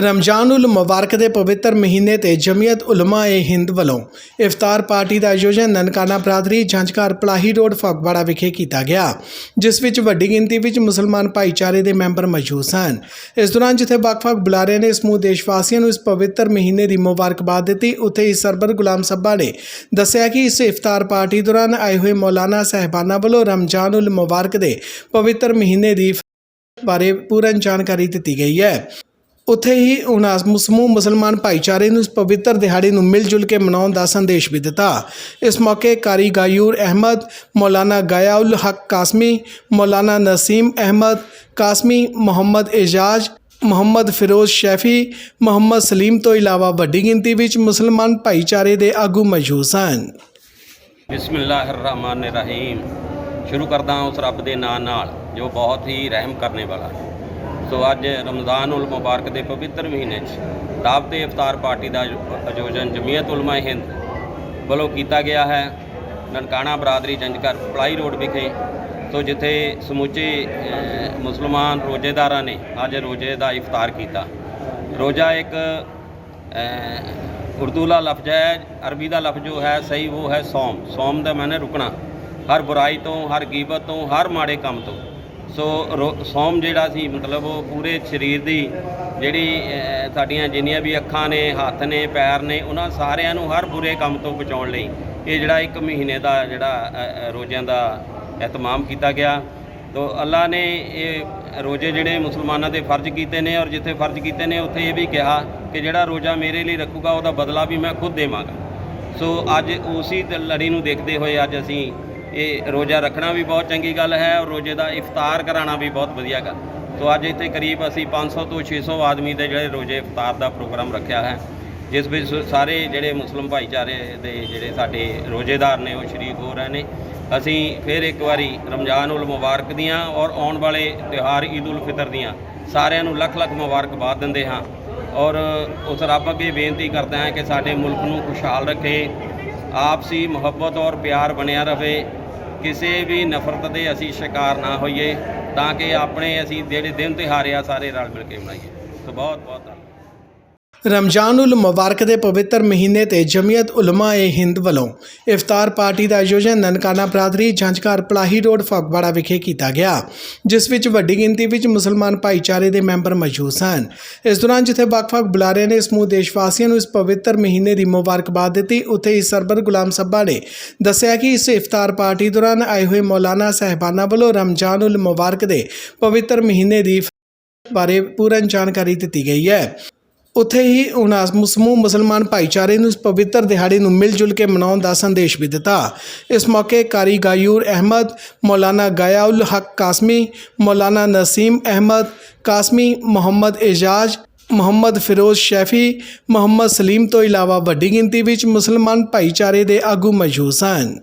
ਰਮਜ਼ਾਨ ਉਲ ਮੁਬਾਰਕ ਦੇ ਪਵਿੱਤਰ ਮਹੀਨੇ ਤੇ ਜਮੀਅਤ ਉਲਮਾ ਏ ਹਿੰਦ ਵੱਲੋਂ ਇਫਤਾਰ ਪਾਰਟੀ ਦਾ ਆਯੋਜਨ ਨਨਕਾਣਾ ਬਰਾਦਰੀ ਜੰਜਕਾਰ ਪਲਾਹੀ ਰੋਡ ਫਗਵਾੜਾ ਵਿਖੇ ਕੀਤਾ ਗਿਆ, ਜਿਸ ਵਿੱਚ ਵੱਡੀ ਗਿਣਤੀ ਵਿੱਚ ਮੁਸਲਮਾਨ ਭਾਈਚਾਰੇ ਦੇ ਮੈਂਬਰ ਮੌਜੂਦ ਸਨ। ਇਸ ਦੌਰਾਨ ਜਿੱਥੇ ਵੱਖ-ਵੱਖ ਬੁਲਾਰਿਆਂ ਨੇ ਸਮੂਹ ਦੇਸ਼ ਵਾਸੀਆਂ ਨੂੰ ਇਸ ਪਵਿੱਤਰ ਮਹੀਨੇ ਦੀ ਮੁਬਾਰਕਬਾਦ ਦਿੱਤੀ, ਉੱਥੇ ਹੀ ਸਰਬਰ ਗੁਲਾਮ ਸੱਭਾ ਨੇ ਦੱਸਿਆ ਕਿ ਇਸ ਇਫਤਾਰ ਪਾਰਟੀ ਦੌਰਾਨ ਆਏ ਹੋਏ ਮੌਲਾਨਾ ਸਹਿਬਾਨਾ ਵੱਲੋਂ ਰਮਜ਼ਾਨ ਉਲ ਮੁਬਾਰਕ ਦੇ ਪਵਿੱਤਰ ਮਹੀਨੇ ਦੀ ਬਾਰੇ ਪੂਰਨ ਜਾਣਕਾਰੀ ਦਿੱਤੀ ਗਈ ਹੈ। ਉੱਥੇ ਹੀ ਉਹਨਾਂ ਸਮੂਹ ਮੁਸਲਮਾਨ ਭਾਈਚਾਰੇ ਨੂੰ ਇਸ ਪਵਿੱਤਰ ਦਿਹਾੜੇ ਨੂੰ ਮਿਲ ਜੁਲ ਕੇ ਮਨਾਉਣ ਦਾ ਸੰਦੇਸ਼ ਵੀ ਦਿੱਤਾ। ਇਸ ਮੌਕੇ ਕਾਰੀ ਗਾਯੂਰ ਅਹਿਮਦ, ਮੌਲਾਨਾ ਗਯਾਉਲ ਹਕ ਕਾਸਮੀ, ਮੌਲਾਨਾ ਨਸੀਮ ਅਹਿਮਦ ਕਾਸਮੀ, ਮੁਹੰਮਦ ਇਜਾਜ਼, ਮੁਹੰਮਦ ਫਿਰੋਜ਼ ਸ਼ੈਫੀ, ਮੁਹੰਮਦ ਸਲੀਮ ਤੋਂ ਇਲਾਵਾ ਵੱਡੀ ਗਿਣਤੀ ਵਿੱਚ ਮੁਸਲਮਾਨ ਭਾਈਚਾਰੇ ਦੇ ਆਗੂ ਮੌਜੂਦ ਸਨ। ਬਿਸਮਿਲ੍ਲਾਹਿਰਰਹਿਮਾਨਿਰਰਹੀਮ। ਸ਼ੁਰੂ ਕਰਦਾ ਹਾਂ ਉਸ ਰੱਬ ਦੇ ਨਾਮ ਨਾਲ, ਜੋ ਬਹੁਤ ਹੀ ਰਹਿਮ ਕਰਨੇ ਵਾਲਾ ਹੈ। ਸੋ ਅੱਜ ਰਮਜ਼ਾਨ ਉਲ ਮੁਬਾਰਕ ਦੇ ਪਵਿੱਤਰ ਮਹੀਨੇ 'ਚ ਦਾਵਤ ਇਫਤਾਰ ਪਾਰਟੀ ਦਾ ਆਯੋਜਨ ਜਮੀਅਤ ਉਲਮਾ ਹਿੰਦ ਵੱਲੋਂ ਕੀਤਾ ਗਿਆ ਹੈ। ਨਨਕਾਣਾ ਬਰਾਦਰੀ ਜੰਜਕਰ ਪਲਾਈ ਰੋਡ ਵਿਖੇ, ਸੋ ਜਿੱਥੇ ਸਮੁੱਚੇ ਮੁਸਲਮਾਨ ਰੋਜ਼ੇਦਾਰਾਂ ਨੇ ਅੱਜ ਰੋਜ਼ੇ ਦਾ ਇਫਤਾਰ ਕੀਤਾ। ਰੋਜ਼ਾ ਇੱਕ ਉਰਦੂ ਦਾ ਲਫ਼ਜ਼ ਹੈ, ਅਰਬੀ ਦਾ ਲਫ਼ਜ਼ ਜੋ ਹੈ, ਸਹੀ ਉਹ ਹੈ ਸੌਮ। ਸੌਮ ਦਾ ਮਾਨੇ ਰੁਕਣਾ। ਹਰ ਬੁਰਾਈ ਤੋਂ, ਹਰ ਗੀਬਤ ਤੋਂ, ਹਰ ਮਾੜੇ ਕੰਮ ਤੋਂ। ਸੋ ਰੋ- ਸੌਮ ਜਿਹੜਾ ਸੀ, ਮਤਲਬ ਉਹ ਪੂਰੇ ਸਰੀਰ ਦੀ ਜਿਹੜੀ ਸਾਡੀਆਂ ਜਿੰਨੀਆਂ ਵੀ ਅੱਖਾਂ ਨੇ, ਹੱਥ ਨੇ, ਪੈਰ ਨੇ, ਉਹਨਾਂ ਸਾਰਿਆਂ ਨੂੰ ਹਰ ਬੁਰੇ ਕੰਮ ਤੋਂ ਬਚਾਉਣ ਲਈ ਇਹ ਜਿਹੜਾ ਇੱਕ ਮਹੀਨੇ ਦਾ ਜਿਹੜਾ ਰੋਜ਼ਿਆਂ ਦਾ ਇਤਮਾਮ ਕੀਤਾ ਗਿਆ। ਤੋ ਅੱਲਾ ਨੇ ਇਹ ਰੋਜ਼ੇ ਜਿਹੜੇ ਮੁਸਲਮਾਨਾਂ ਦੇ ਫਰਜ਼ ਕੀਤੇ ਨੇ ਔਰ ਜਿੱਥੇ ਫਰਜ਼ ਕੀਤੇ ਨੇ, ਉੱਥੇ ਇਹ ਵੀ ਕਿਹਾ ਕਿ ਜਿਹੜਾ ਰੋਜ਼ਾ ਮੇਰੇ ਲਈ ਰੱਖੂਗਾ, ਉਹਦਾ ਬਦਲਾ ਵੀ ਮੈਂ ਖੁਦ ਦੇਵਾਂਗਾ। ਸੋ ਅੱਜ ਉਸੇ ਤ- ਲੜੀ ਨੂੰ ਦੇਖਦੇ ਹੋਏ ਅੱਜ ਅਸੀਂ ਇਹ ਰੋਜ਼ਾ ਰੱਖਣਾ ਵੀ ਬਹੁਤ ਚੰਗੀ ਗੱਲ ਹੈ ਔਰ ਰੋਜ਼ੇ ਦਾ ਇਫਤਾਰ ਕਰਾਉਣਾ ਵੀ ਬਹੁਤ ਵਧੀਆ ਗੱਲ। ਸੋ ਅੱਜ ਇੱਥੇ ਕਰੀਬ ਅਸੀਂ 500 ਤੋਂ 600 ਆਦਮੀ ਦੇ ਜਿਹੜੇ ਰੋਜ਼ੇ ਇਫਤਾਰ ਦਾ ਪ੍ਰੋਗਰਾਮ ਰੱਖਿਆ ਹੈ, ਜਿਸ ਵਿੱਚ ਸਾਰੇ ਜਿਹੜੇ ਮੁਸਲਮ ਭਾਈਚਾਰੇ ਦੇ ਜਿਹੜੇ ਸਾਡੇ ਰੋਜ਼ੇਦਾਰ ਨੇ, ਉਹ ਸ਼ਰੀਕ ਹੋ ਰਹੇ ਨੇ। ਅਸੀਂ ਫਿਰ ਇੱਕ ਵਾਰੀ ਰਮਜ਼ਾਨ ਉਲ ਮੁਬਾਰਕ ਦੀਆਂ ਔਰ ਆਉਣ ਵਾਲੇ ਤਿਉਹਾਰ ਈਦ ਉਲ ਫਿਤਰ ਦੀਆਂ ਸਾਰਿਆਂ ਨੂੰ ਲੱਖ ਲੱਖ ਮੁਬਾਰਕਬਾਦ ਦਿੰਦੇ ਹਾਂ। ਔਰ ਉਸ ਰੱਬ ਅੱਗੇ ਬੇਨਤੀ ਕਰਦਾ ਹਾਂ ਕਿ ਸਾਡੇ ਮੁਲਕ ਨੂੰ ਖੁਸ਼ਹਾਲ ਰੱਖੇ ਆਪਸੀ ਮੁਹੱਬਤ ਔਰ ਪਿਆਰ ਬਣਿਆ ਰਵੇ। ਕਿਸੇ ਵੀ ਨਫ਼ਰਤ ਦੇ ਅਸੀਂ ਸ਼ਿਕਾਰ ਨਾ ਹੋਈਏ, ਤਾਂ ਕਿ ਆਪਣੇ ਅਸੀਂ ਜਿਹੜੇ ਦਿਨ ਤਿਉਹਾਰ ਆ, ਸਾਰੇ ਰਲ ਮਿਲ ਕੇ ਮਨਾਈਏ। ਸੋ ਬਹੁਤ ਬਹੁਤ ਧੰਨਵਾਦ। ਰਮਜ਼ਾਨ ਉਲ ਮੁਬਾਰਕ ਦੇ ਪਵਿੱਤਰ ਮਹੀਨੇ ਤੇ ਜਮੀਅਤ ਉਲਮਾ ਏ ਹਿੰਦ ਵੱਲੋਂ ਇਫਤਾਰ ਪਾਰਟੀ ਦਾ ਆਯੋਜਨ ਨਨਕਾਣਾ ਬਰਾਦਰੀ ਜੰਜਕਾਰ ਪਲਾਹੀ ਰੋਡ ਫਗਵਾੜਾ ਵਿਖੇ ਕੀਤਾ ਗਿਆ, ਜਿਸ ਵਿੱਚ ਵੱਡੀ ਗਿਣਤੀ ਵਿੱਚ ਮੁਸਲਮਾਨ ਭਾਈਚਾਰੇ ਦੇ ਮੈਂਬਰ ਮੌਜੂਦ ਸਨ। ਇਸ ਦੌਰਾਨ ਜਿੱਥੇ ਵੱਖ-ਵੱਖ ਬੁਲਾਰਿਆਂ ਨੇ ਸਮੂਹ ਦੇਸ਼ ਵਾਸੀਆਂ ਨੂੰ ਇਸ ਪਵਿੱਤਰ ਮਹੀਨੇ ਦੀ ਮੁਬਾਰਕਬਾਦ ਦਿੱਤੀ, ਉੱਥੇ ਹੀ ਸਰਬਰ ਗੁਲਾਮ ਸੱਭਾ ਨੇ ਦੱਸਿਆ ਕਿ ਇਸ ਇਫਤਾਰ ਪਾਰਟੀ ਦੌਰਾਨ ਆਏ ਹੋਏ ਮੌਲਾਨਾ ਸਹਿਬਾਨਾ ਵੱਲੋਂ ਰਮਜ਼ਾਨ ਉਲ ਮੁਬਾਰਕ ਦੇ ਪਵਿੱਤਰ ਮਹੀਨੇ ਦੀ ਬਾਰੇ ਪੂਰਨ ਜਾਣਕਾਰੀ ਦਿੱਤੀ ਗਈ ਹੈ। ਉੱਥੇ ਹੀ ਉਹਨਾਂ ਸਮੂਹ ਮੁਸਲਮਾਨ ਭਾਈਚਾਰੇ ਨੂੰ ਇਸ ਪਵਿੱਤਰ ਦਿਹਾੜੇ ਨੂੰ ਮਿਲ ਜੁਲ ਕੇ ਮਨਾਉਣ ਦਾ ਸੰਦੇਸ਼ ਵੀ ਦਿੱਤਾ। ਇਸ ਮੌਕੇ ਕਾਰੀ ਗਾਯੂਰ ਅਹਿਮਦ, ਮੌਲਾਨਾ ਗਯਾਉਲ ਹਕ ਕਾਸਮੀ, ਮੌਲਾਨਾ ਨਸੀਮ ਅਹਿਮਦ ਕਾਸਮੀ, ਮੁਹੰਮਦ ਇਜਾਜ਼, ਮੁਹੰਮਦ ਫਿਰੋਜ਼ ਸ਼ੈਫੀ, ਮੁਹੰਮਦ ਸਲੀਮ ਤੋਂ ਇਲਾਵਾ ਵੱਡੀ ਗਿਣਤੀ ਵਿੱਚ ਮੁਸਲਮਾਨ ਭਾਈਚਾਰੇ ਦੇ ਆਗੂ ਮੌਜੂਦ ਸਨ।